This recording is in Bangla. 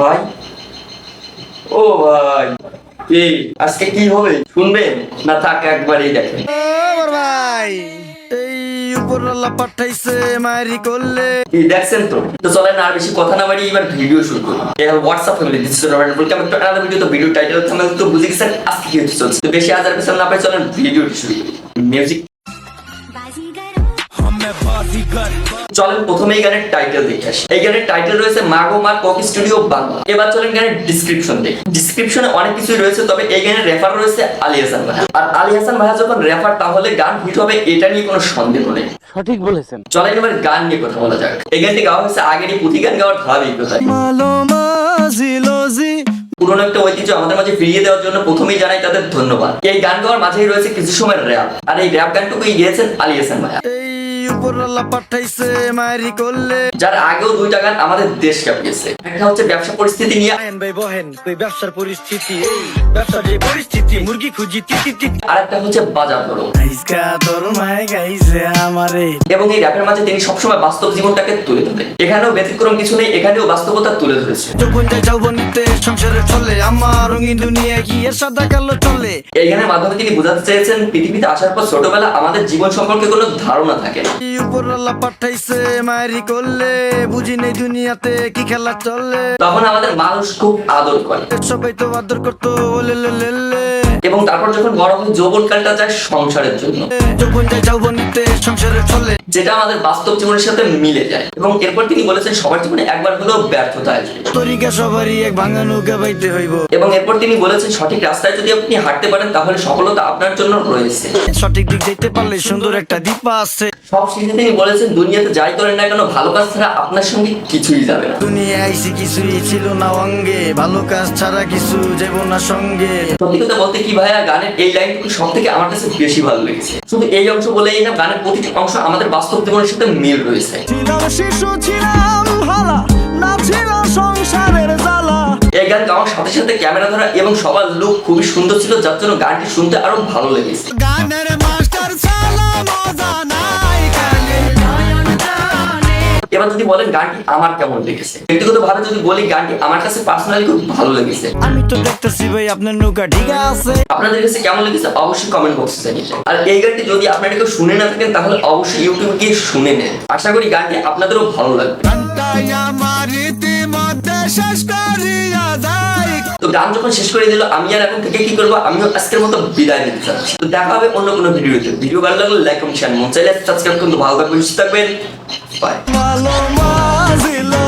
ভাই? ও ভাই। এই আজকে কি হবে? শুনবেন না থাক একবারই দেখেন ভাই এই উপরওয়ালা পাঠাইছে মারি করলে। এই দেখছেন তো? তো চলেন আর বেশি কথা না বাড়ি এবার ভিডিও শুরু করি। এই হলো WhatsApp family this another video তো ভিডিও টাইটেল তো বুঝে গেছেন আজকে কি হচ্ছে চলছে। তো বেশি আজার পেছন না পাই চলেন ভিডিওটি শুরু করি। মিউজিক চলেন প্রথমে এই গানের টাইটেল দেখে আসি। এই গানের টাইটেল রয়েছে মাগো মা কক স্টুডিও বাংলা। এবার চলেন গানের ডিসক্রিপশন দেখি। ডিসক্রিপশনে অনেক কিছুই রয়েছে তবে এই গানের রেফার রয়েছে আলী হাসান ভাইয়া। আর আলী হাসান ভাইয়া যখন রেফার তাহলে গান হিট হবে এটা নিয়ে কোনো সন্দেহ নেই। সঠিক বলেছেন। চলেন এবার গান নিয়ে কথা বলা যাক। এই গানটি গাওয়া হয়েছে আগেরই পুঁথি গান গাওয়ার ধারাবাহিকতায়। পুরোনো একটা ঐতিহ্য আমাদের মাঝে ফিরিয়ে দেওয়ার জন্য প্রথমেই জানাই তাদের ধন্যবাদ। এই গান গাওয়ার মাঝেই রয়েছে কিছু সময় র্যাপ আর এই র্যাপ গানটুকুই গিয়েছেন আলী হাসান ভাইয়া। উপরওয়ালা পাঠাইছে মারি করলে। যার আগেও দুইটা গান আমাদের দেশ কাঁপিয়েছে একটা হচ্ছে ব্যবসা পরিস্থিতি নিয়ে ভাই বহেন ব্যবসার পরিস্থিতি? ব্যবসার যে পরিস্থিতি মুরগি খুঁজি আর একটা হচ্ছে বাজার ধরো আইসকা তোর মায় গাইছে আমারে। এবং এই র্যাপের মাঝে তিনি সবসময় বাস্তব জীবনটাকে তুলে ধরেন এখানেও ব্যতিক্রম কিছু নেই এখানেও বাস্তবতা তুলে ধরেছে। যখন বনিতে সংসারে চলে আমার রঙিন দুনিয়া সাদা কালো চলে। এই গানের মাধ্যমে তিনি বোঝাতে চেয়েছেন পৃথিবীতে আসার পর ছোটবেলা আমাদের জীবন সম্পর্কে কোনো ধারণা থাকে না। উপরওয়ালা পাঠাইছে মারি করলে বুঝি নেই দুনিয়াতে কি খেলা চলে। তখন আমাদের মানুষ খুব আদর করে। সবাই তো আদর করতো ওলে লে লে লে। এবং তারপর যখন বড় হয় যৌবনকালটা যায় সংসারের জন্য। যেটা আমাদের বাস্তব জীবনের সাথে মিলে যায়। এবং এরপর তিনি বলেছেন সবার জীবনে একবার হলেও ব্যর্থতা আসবে। সবারই এক ভাঙা নৌকা বাইতে হইব এবং এরপর তিনি বলেছেন সঠিক রাস্তায় যদি আপনি হাঁটতে পারেন তাহলে সফলতা আপনার জন্য রয়েছে। সঠিক দিক যেতে পারলে সুন্দর একটা দীপা আছে সব শেষে তিনি বলেছেন দুনিয়াতে যাই করেন না কেন ভালো কাজ ছাড়া আপনার সঙ্গে কিছুই যাবে না। দুনিয়া আইসি কিছুই ছিল না অঙ্গে ভালো কাজ ছাড়া কিছু যাব না সঙ্গে। সত্যি কথা বলতে কি ভাইয়া গানের এই লাইনটুকু সব থেকে আমার কাছে বেশি ভালো লেগেছে। শুধু এই অংশ বলেই না গানের প্রতিটি অংশ আমাদের বাস্তব জীবনের সাথে মিল রয়েছে। সংসারের জ্বালা। এই গান গাওয়ার সাথে সাথে ক্যামেরা ধরা এবং সবার লুক খুবই সুন্দর ছিল যার জন্য গানটি শুনতে আরও ভালো লেগেছে। গানের মাস্টার সালা মজা এবার যদি বলেন গানটি আমার কেমন লেগেছে? ব্যক্তিগত ভাবে যদি বলি গানটি আমার কাছে পার্সোনালি খুব ভালো লেগেছে। আমি তো দেখতেছি ভাই আপনার নৌকা ঠিক আছে। আপনাদের কাছে কেমন লেগেছে? অবশ্যই কমেন্ট বক্সে জানিয়ে। আর এই গানটি যদি আপনারা কেউ শুনে না থাকেন তাহলে অবশ্যই ইউটিউবে গিয়ে শুনে নেন। আশা করি গানটি আপনাদেরও ভালো লাগবে। তো গান যখন শেষ করে দিল আমি আর এখন থেকে কি করব? আমিও আজকের মতো বিদায় নিতে চাচ্ছি। তো দেখা হবে অন্য কোনো ভিডিওতে। ভিডিও ভালো লাগলে লাইক কমেন্ট শেয়ার মন চাইলে সাবস্ক্রাইব করতে ভালো থাকবেন সুস্থ থাকবেন। মাঝিলো